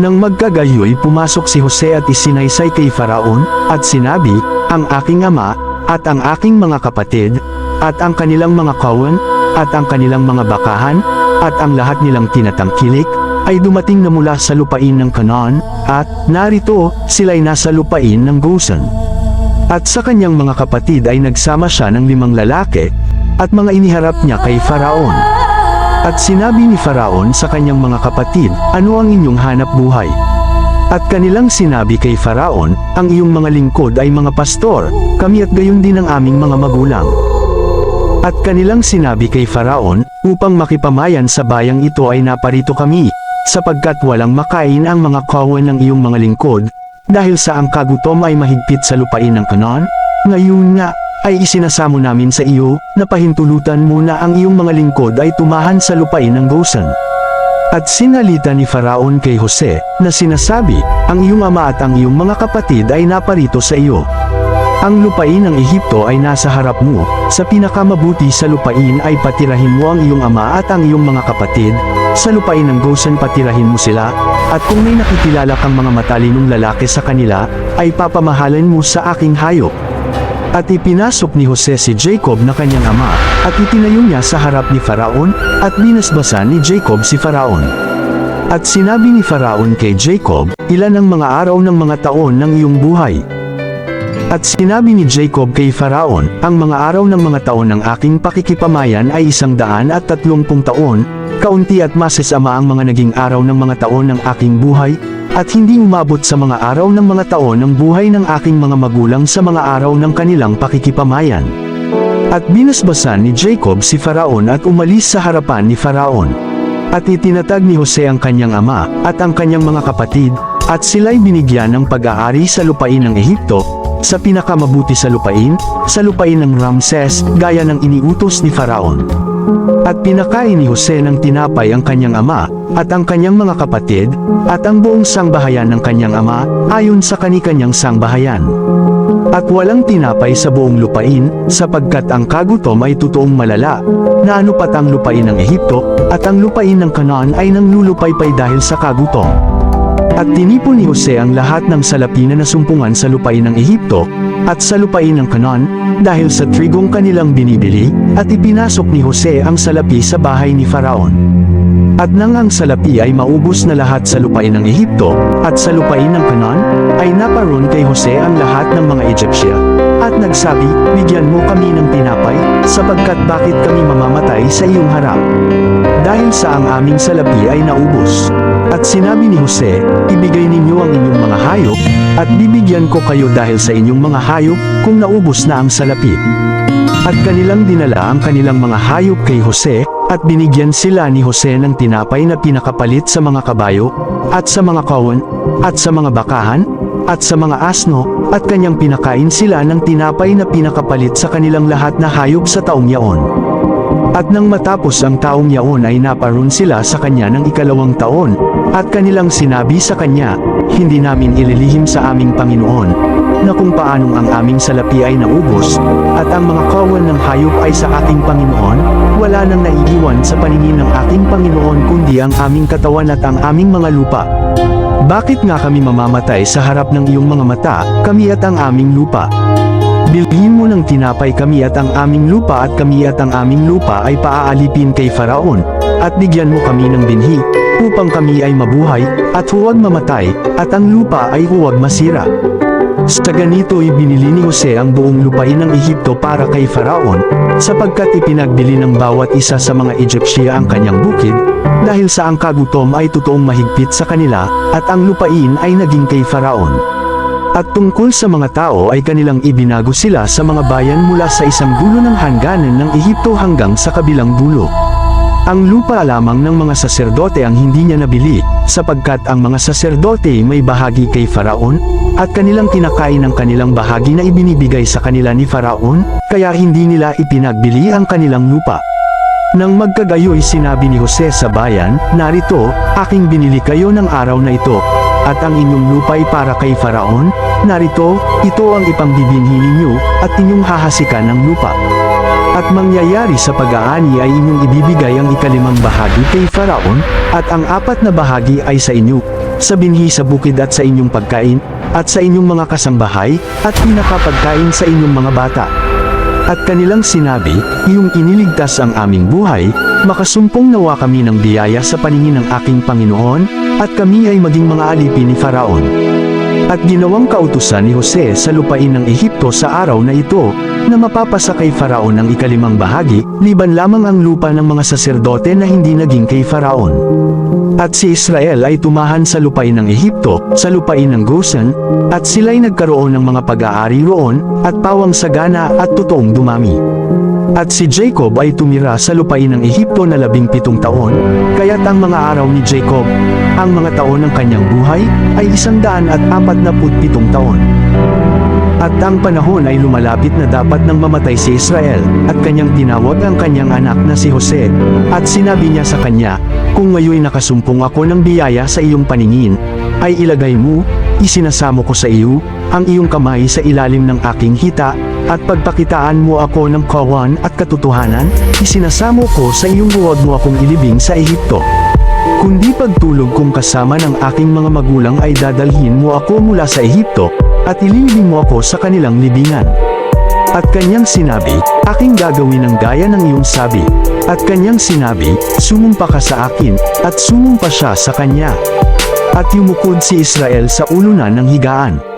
Nang magkagayoy pumasok si Jose at isinaysay kay Faraon, at sinabi, ang aking ama, at ang aking mga kapatid, at ang kanilang mga kawan, at ang kanilang mga bakahan, at ang lahat nilang tinatangkilik, ay dumating na mula sa lupain ng Canaan, at, narito, sila'y nasa lupain ng Gosen. At sa kanyang mga kapatid ay nagsama siya ng limang lalaki, at mga iniharap niya kay Faraon. At sinabi ni Faraon sa kanyang mga kapatid, ano ang inyong hanap buhay? At kanilang sinabi kay Faraon, ang iyong mga lingkod ay mga pastor, kami at gayon din ang aming mga magulang. At kanilang sinabi kay Faraon, upang makipamayan sa bayang ito ay naparito kami, sapagkat walang makain ang mga kawan ng iyong mga lingkod, dahil sa ang kagutom ay mahigpit sa lupain ng kanon, ngayon nga, ay isinasamo namin sa iyo, na pahintulutan mo ang iyong mga lingkod ay tumahan sa lupain ng Gosen. At sinalita ni Faraon kay Jose, na sinasabi, ang iyong ama at ang iyong mga kapatid ay naparito sa iyo. Ang lupain ng Ehipto ay nasa harap mo, sa pinakamabuti sa lupain ay patirahin mo ang iyong ama at ang iyong mga kapatid, sa lupain ng Gosen patirahin mo sila, at kung may nakikilala kang mga matalinong lalaki sa kanila, ay papamahalan mo sa aking hayop. At ipinasok ni Jose si Jacob na kanyang ama, at itinayo niya sa harap ni Faraon, at binasbasan ni Jacob si Faraon. At sinabi ni Faraon kay Jacob, ilan ang mga araw ng mga taon ng iyong buhay? At sinabi ni Jacob kay Faraon, ang mga araw ng mga taon ng aking pakikipamayan ay isang daan at tatlumpung taon, kaunti at masasama ang mga naging araw ng mga taon ng aking buhay, at hindi umabot sa mga araw ng mga taon ng buhay ng aking mga magulang sa mga araw ng kanilang pakikipamayan. At binasbasan ni Jacob si Faraon at umalis sa harapan ni Faraon. At itinatag ni Jose ang kanyang ama, at ang kanyang mga kapatid, at sila'y binigyan ng pag-aari sa lupain ng Ehipto, sa pinakamabuti sa lupain, sa lupain ng Ramses, gaya ng iniutos ni Faraon. At pinakain ni Jose ng tinapay ang kanyang ama, at ang kanyang mga kapatid, at ang buong sangbahayan ng kanyang ama, ayon sa kanikanyang sangbahayan. At walang tinapay sa buong lupain, sapagkat ang kagutom ay totoong malala, na ano pat ang lupain ng Ehipto, at ang lupain ng Canaan ay nanglulupaypay dahil sa kagutom. At tinipon ni Jose ang lahat ng salapi na nasumpungan sa lupain ng Ehipto, at sa lupain ng Canaan, dahil sa trigong kanilang binibili, at ipinasok ni Jose ang salapi sa bahay ni Faraon. At nang ang salapi ay maubos na lahat sa lupain ng Ehipto, at sa lupain ng Canaan, ay naparoon kay Jose ang lahat ng mga Egyptia. At nagsabi, bigyan mo kami ng tinapay, sapagkat bakit kami mamamatay sa iyong harap? Dahil sa ang aming salapi ay naubos. At sinabi ni Jose, ibigay ninyo ang inyong mga hayop, at bibigyan ko kayo dahil sa inyong mga hayop, kung naubos na ang salapi. At kanilang dinala ang kanilang mga hayop kay Jose, at binigyan sila ni Jose ng tinapay na pinakapalit sa mga kabayo, at sa mga kawan, at sa mga bakahan, at sa mga asno, at kanyang pinakain sila ng tinapay na pinakapalit sa kanilang lahat na hayop sa taong yaon. At nang matapos ang taong yaon ay naparoon sila sa kanya ng ikalawang taon, at kanilang sinabi sa kanya, hindi namin ililihim sa aming Panginoon, na kung paanong ang aming salapi ay naubos, at ang mga kawan ng hayop ay sa aking Panginoon, wala nang naiiwan sa paningin ng aking Panginoon kundi ang aming katawan at ang aming mga lupa. Bakit nga kami mamamatay sa harap ng iyong mga mata, kami at ang aming lupa? Bilhin mo ng tinapay kami at ang aming lupa at kami at ang aming lupa ay paaalipin kay Faraon, at bigyan mo kami ng binhi, upang kami ay mabuhay, at huwag mamatay, at ang lupa ay huwag masira. Sa ganito ibinili ni Jose ang buong lupain ng Ehipto para kay Faraon, sapagkat ipinagbili ng bawat isa sa mga Egyptia ang kanyang bukid, dahil sa ang kagutom ay totoong mahigpit sa kanila, at ang lupain ay naging kay Faraon. At tungkol sa mga tao ay kanilang ibinago sila sa mga bayan mula sa isang dulo ng hangganan ng Ehipto hanggang sa kabilang dulo. Ang lupa lamang ng mga saserdote ang hindi niya nabili, sapagkat ang mga saserdote may bahagi kay Faraon, at kanilang kinakain ang kanilang bahagi na ibinibigay sa kanila ni Faraon, kaya hindi nila ipinagbili ang kanilang lupa. Nang magkagayoy sinabi ni Jose sa bayan, narito, aking binili kayo ng araw na ito, at ang inyong lupay para kay Faraon, narito, ito ang ipangbibinhi ninyo, at inyong hahasikan ng lupa. At mangyayari sa pag-aani ay inyong ibibigay ang ikalimang bahagi kay Faraon, at ang apat na bahagi ay sa inyo, sa binhi sa bukid at sa inyong pagkain, at sa inyong mga kasambahay, at pinakapagkain sa inyong mga bata. At kanilang sinabi, iyong iniligtas ang aming buhay, makasumpong nawa kami ng biyaya sa paningin ng aking Panginoon, at kami ay maging mga alipin ni Faraon. At ginawang kautusan ni Jose sa lupain ng Ehipto sa araw na ito, na mapapasa kay Faraon ang ikalimang bahagi, liban lamang ang lupa ng mga saserdote na hindi naging kay Faraon. At si Israel ay tumahan sa lupain ng Ehipto, sa lupain ng Gosen, at sila'y nagkaroon ng mga pag-aari roon, at pawang sagana at totoong dumami. At si Jacob ay tumira sa lupain ng Ehipto na labing pitong taon, kaya't ang mga araw ni Jacob, ang mga taon ng kanyang buhay, ay isang daan at apat na pitong taon. At ang panahon ay lumalapit na dapat nang mamatay si Israel, at kanyang tinawag ang kanyang anak na si Jose, at sinabi niya sa kanya, Kung ngayon nakasumpong ako ng biyaya sa iyong paningin, ay ilagay mo, isinasamo ko sa iyo, ang iyong kamay sa ilalim ng aking hita, at pagpakitaan mo ako ng kawan at katotohanan, isinasamo ko sa iyong huwag mo akong ilibing sa Ehipto. Kundi pagtulog kong kasama ng aking mga magulang ay dadalhin mo ako mula sa Ehipto, at ililibing mo ako sa kanilang libingan. At kanyang sinabi, aking gagawin ang gaya ng iyong sabi. At kanyang sinabi, sumumpa ka sa akin, at sumumpa siya sa kanya. At yumukod si Israel sa ulunan ng higaan.